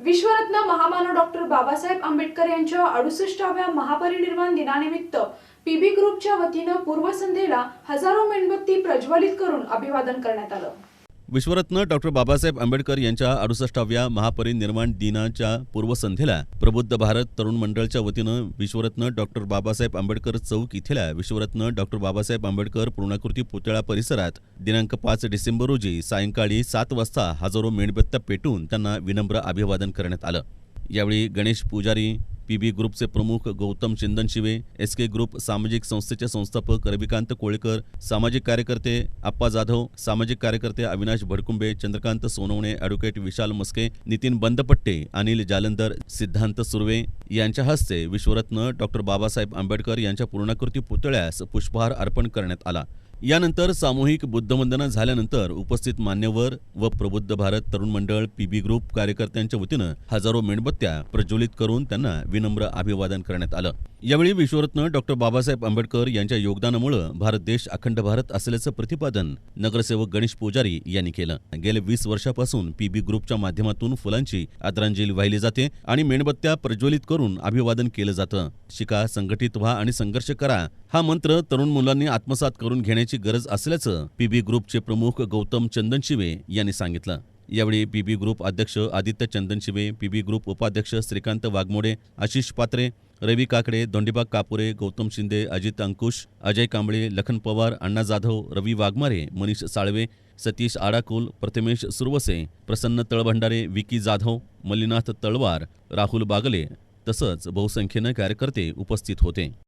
विश्वरत्न महामानव डॉक्टर बाबासाहेब आंबेडकर यांच्या अडुसष्टाव्या महापरिनिर्वाण दिनानिमित्त पीबी ग्रुपच्या वतीनं पूर्वसंध्येला हजारो मेणबत्ती प्रज्वलित करून अभिवादन करण्यात आलं. विश्वरत्न डॉक्टर बाबासाहेब आंबेडकर यांच्या अडुसष्टाव्या महापरिनिर्वाण दिनाच्या पूर्वसंध्येला प्रबुद्ध भारत तरुण मंडळच्या वतीनं विश्वरत्न डॉक्टर बाबासाहेब आंबेडकर चौक इथल्या विश्वरत्न डॉक्टर बाबासाहेब आंबेडकर पूर्णाकृती पुतळा परिसरात दिनांक पाच डिसेंबर रोजी सायंकाळी सात वाजता हजारो मेणबत्त्या पेटून त्यांना विनम्र अभिवादन करण्यात आलं. यावेळी गणेश पुजारी पीबी ग्रुपचे प्रमुख Gautam Chindanshive S K group सामाजिक संस्थेचे संस्थापक रविकांत कोळेकर सामाजिक कार्यकर्ते आप्पा जाधव सामाजिक कार्यकर्ते अविनाश भडकुंबे चंद्रकांत सोनवणे ॲडव्होकेट विशाल मस्के नितीन बंदपट्टे अनिल जालंधर सिद्धांत सुर्वे यांच्या हस्ते विश्वरत्न डॉक्टर बाबासाहेब आंबेडकर यांच्या पूर्णाकृती पुतळ्यास पुष्पहार अर्पण करण्यात आला. यानंतर सामूहिक बुद्धवंदना झाल्यानंतर उपस्थित मान्यवर व प्रबुद्ध भारत तरुण मंडळ पीबी ग्रुप कार्यकर्त्यांच्या वतीनं हजारो मेणबत्त्या प्रज्वलित करून त्यांना विनम्र अभिवादन करण्यात आलं. यावेळी विश्वरत्न डॉक्टर बाबासाहेब आंबेडकर यांच्या योगदानामुळे भारत देश अखंड भारत असल्याचं प्रतिपादन नगरसेवक गणेश पुजारी यांनी केलं. गेल्या वीस वर्षापासून पीबी ग्रुपच्या माध्यमातून फुलांची आदरांजली वाहिली जाते आणि मेणबत्त्या प्रज्वलित करून अभिवादन केलं जातं. शिका संघटित व्हा आणि संघर्ष करा हा मंत्र तरुण मुलांनी आत्मसात करून घेण्याची गरज असल्याचं पीबी ग्रुपचे प्रमुख गौतम चंदनशिवे यांनी सांगितलं. यावेळी पीबी ग्रुप अध्यक्ष आदित्य चंदनशिवे पीबी ग्रुप उपाध्यक्ष श्रीकांत वाघमोडे आशिष पात्रे रवी काकडे दोंडीबाग कापुरे गौतम शिंदे अजित अंकुश अजय कांबळे लखन पवार अण्णा जाधव रवी वाघमारे मनीष साळवे सतीश आडाकुल प्रथमेश सुरवसे प्रसन्न तळभंडारे विकी जाधव मल्लीनाथ तळवार राहुल बागले तसंच बहुसंख्येनं कार्यकर्ते उपस्थित होते.